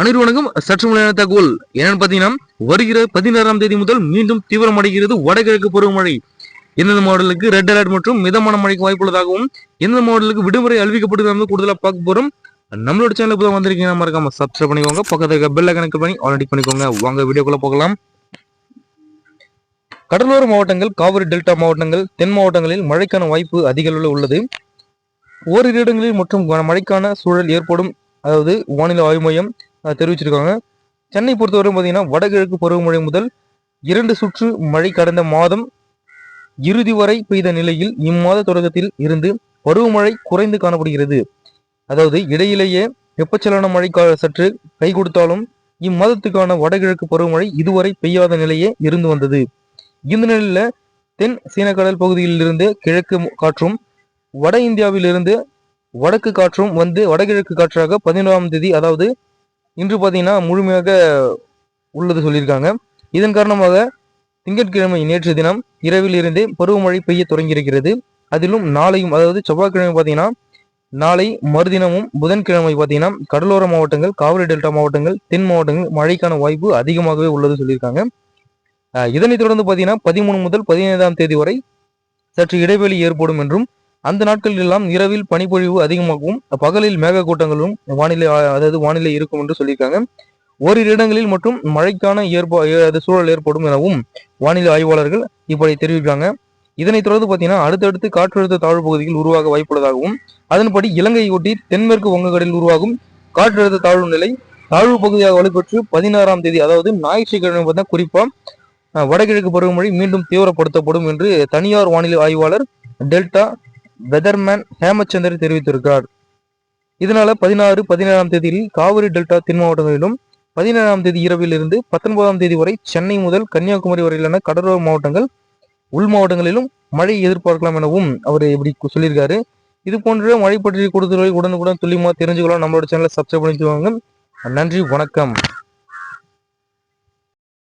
அனைவரும் வணக்கம் சற்று முறையான தகவல் என்னன்னு பாத்தீங்கன்னா வருகிற பதினாறாம் தேதி முதல் மீண்டும் தீவிரமடைகிறது வடகிழக்கு பருவமழை. எந்தெந்த மாவட்டங்களுக்கு ரெட் அலர்ட் மற்றும் மிதமான மழைக்கு வாய்ப்புள்ளதாகவும் எந்தெந்த மாவட்டங்களுக்கு விடுமுறை அறிவிக்கப்பட்டு கூடுதலாக பார்க்க போறோம். நம்மளோட சேனல் புதுதாக வந்திருக்கீங்கன்னா மறக்காம சப்ஸ்கிரைப் பண்ணிக்கோங்க. பக்கத்துல இருக்க பெல்ல கணக்கு பண்ணி ஆல்ரெடி பண்ணிக்கோங்க. வாங்க வீடியோக்குள்ள போகலாம். கடலோர மாவட்டங்கள் காவிரி டெல்டா மாவட்டங்கள் தென் மாவட்டங்களில் மழைக்கான வாய்ப்பு அதிக அளவில் உள்ளது. ஓரிரு இடங்களில் மற்றும் மழைக்கான சூழல் ஏற்படும். அதாவது வானிலை ஆய்வு மையம் தெரிவிச்சிருக்காங்க. சென்னை பொறுத்தவரை பார்த்தீங்கன்னா வடகிழக்கு பருவமழை முதல் இரண்டு சுற்று மழை கடந்த மாதம் இறுதி வரை பெய்த நிலையில் இம்மாத தொடக்கத்தில் இருந்து பருவமழை குறைந்து காணப்படுகிறது. அதாவது இடையிலேயே வெப்பச்சலன மழை சற்று கை கொடுத்தாலும் இம்மாதத்துக்கான வடகிழக்கு பருவமழை இதுவரை பெய்யாத நிலையே இருந்து வந்தது. இந்த நிலையில தென் சீனக்கடல் பகுதியில் இருந்து கிழக்கு காற்றும் வட இந்தியாவிலிருந்து வடக்கு காற்றும் வந்து வடகிழக்கு காற்றாக பதினோராம் தேதி அதாவது இன்று பார்த்தீங்கன்னா முழுமையாக உள்ளது சொல்லியிருக்காங்க. இதன் காரணமாக திங்கட்கிழமை நேற்று தினம் இரவில் இருந்தே பருவமழை பெய்ய தொடங்கியிருக்கிறது. அதிலும் நாளையும் அதாவது செவ்வாய்க்கிழமை பார்த்தீங்கன்னா நாளை மறுதினமும் புதன்கிழமை பார்த்தீங்கன்னா கடலோர மாவட்டங்கள் காவிரி டெல்டா மாவட்டங்கள் தென் மாவட்டங்கள் மழைக்கான வாய்ப்பு அதிகமாகவே உள்ளது சொல்லியிருக்காங்க. இதனைத் தொடர்ந்து பார்த்தீங்கன்னா பதிமூணு முதல் பதினைந்தாம் தேதி வரை சற்று இடைவெளி ஏற்படும் என்றும் அந்த நாட்களில் எல்லாம் இரவில் பனிப்பொழிவு அதிகமாகவும் பகலில் மேகக்கூட்டங்களும் வானிலை அதாவது வானிலை இருக்கும் என்று சொல்லியிருக்காங்க. ஓரிரு இடங்களில் மற்றும் மழைக்கான ஏற்பா அது சூழல் ஏற்படும் எனவும் வானிலை ஆய்வாளர்கள் இப்படி தெரிவிக்காங்க இதனைத் தொடர்ந்து பார்த்தீங்கன்னா அடுத்தடுத்து காற்றழுத்த தாழ்வு பகுதியில் உருவாக வாய்ப்புள்ளதாகவும் அதன்படி இலங்கையை ஒட்டி தென்மேற்கு வங்கக்கடலில் உருவாகும் காற்றழுத்த தாழ்வு நிலை தாழ்வு பகுதியாக வலுப்பெற்று பதினாறாம் தேதி அதாவது ஞாயிற்றுக்கிழமை பார்த்தா குறிப்பாக வடகிழக்கு பருவமழை மீண்டும் தீவிரப்படுத்தப்படும் என்று தனியார் வானிலை ஆய்வாளர் டெல்டா வெதர்மேன் ஹேமச்சந்தர் தெரிவித்திருக்கிறார் இதனால பதினாறு பதினேழாம் தேதியில் காவிரி டெல்டா தென் மாவட்டங்களிலும் பதினேழாம் தேதி இரவில் இருந்து பத்தொன்பதாம் தேதி வரை சென்னை முதல் கன்னியாகுமரி வரையிலான கடலோர மாவட்டங்கள் உள் மாவட்டங்களிலும் மழை எதிர்பார்க்கலாம் எனவும் அவர் இப்படி சொல்லியிருக்காரு. இது போன்ற மழை பற்றிய கூடுதல்களை உடனுக்குடன் துல்லியமாக தெரிஞ்சுக்கலாம். நம்மளோட சேனலை சப்ஸ்கிரைப் பண்ணிக்கோங்க. நன்றி வணக்கம்.